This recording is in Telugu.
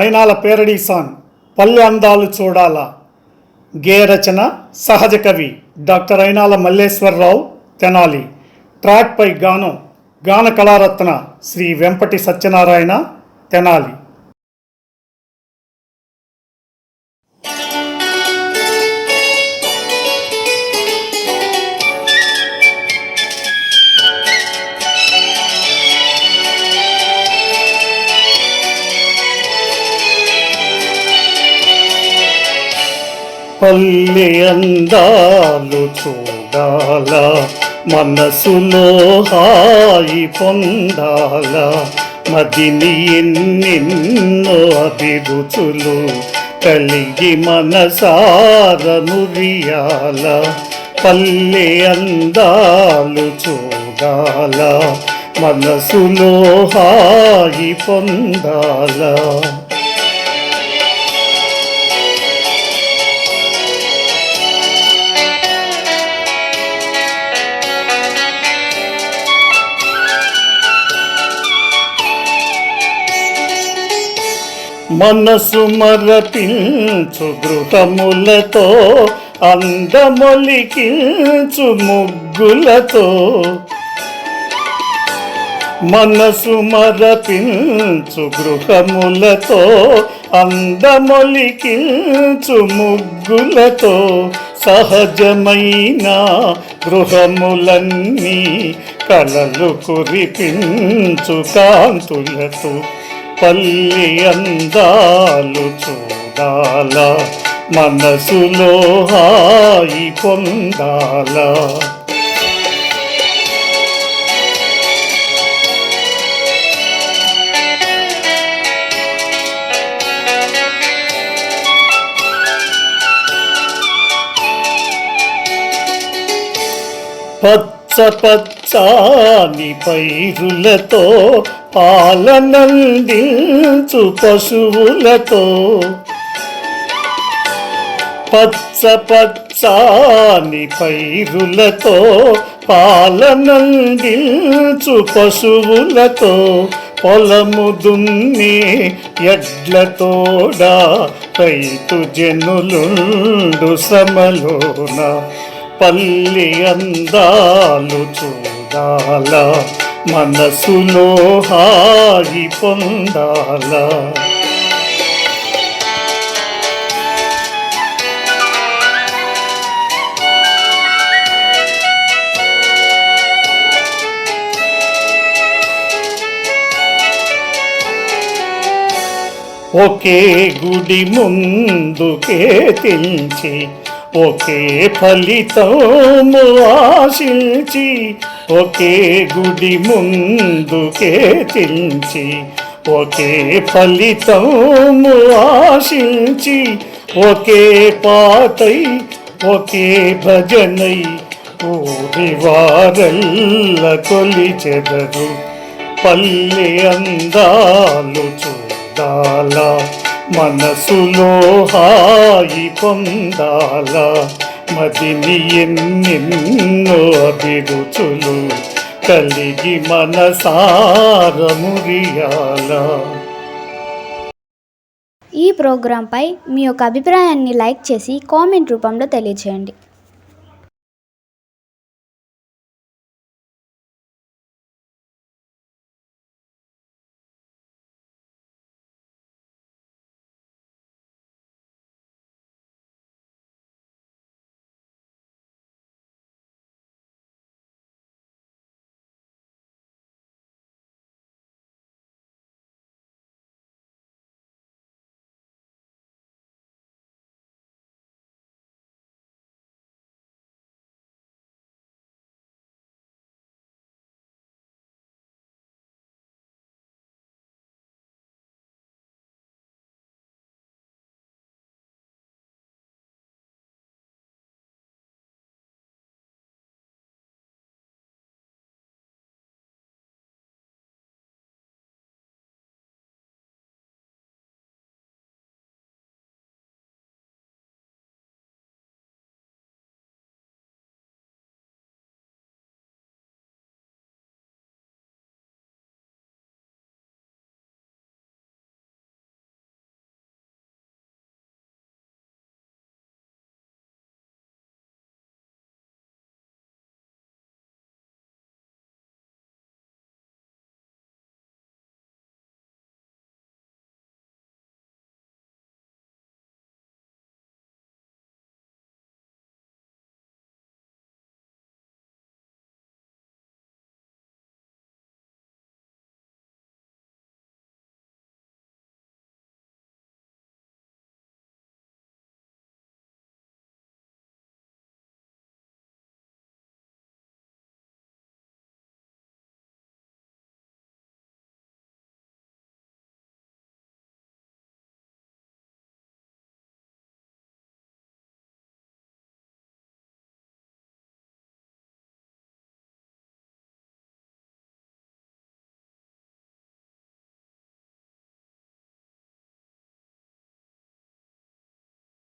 అయినాల పేరడీ సాంగ్ పల్లె అందాలు చూడాల. గేయరచన సహజ కవి డాక్టర్ అయినాల మల్లేశ్వరరావు తెనాలి. ట్రాక్పై గానం గాన కళారత్న శ్రీ వెంపటి సత్యనారాయణ తెనాలి. పల్లె అందాలు చూడాల మనసులో హాయి పొందాల. మదిని ఎన్నెన్నో అభిరుచులు కలిగి మనసార మురియాల పల్లె అందాలు చూడాల మనసులో హాయి పొందాలా. మనసు మరపించు గృహములతో అందమొలికించు ముగ్గులతో. మనసు మరపించు గృహములతో అందమొలికించు ముగ్గులతో. సహజమైన గృహములన్నీ కలలు కురిపించు కాంతులతో. పల్లి అందాలు చూడాల మనసులో హాయి పొందాల. పచ్చ పచ్చాని పైరులతో పాలనందించు పశువులతో పచ్చ పచ్చాని పైరులతో పాలనందించు పశువులతో పొలము దున్ని ఎడ్లతోడా రైతు జనులుండు సమలోన పల్లి అందాలు చూడాలా. మనసులో హాయి పొందాల? ఒకే గుడి ముందుకే తెంచి ఒకే ఫలితము ఆశించి ఒకే గుడి ముందుకే తెంచి ఒకే ఫలితము ఆశించి ఒకే పాతై ఒకే భజనై ఊరి వారల్ల కొలిచెదరు. పల్లె అందాలు చూడాలా మనసులో హాయి పొందాలా. మదిని ఎన్నెన్నో అభిరుచులు కలిగి మనసార ఈ ప్రోగ్రాంపై మీ యొక్క అభిప్రాయాన్ని లైక్ చేసి కామెంట్ రూపంలో తెలియచేయండి.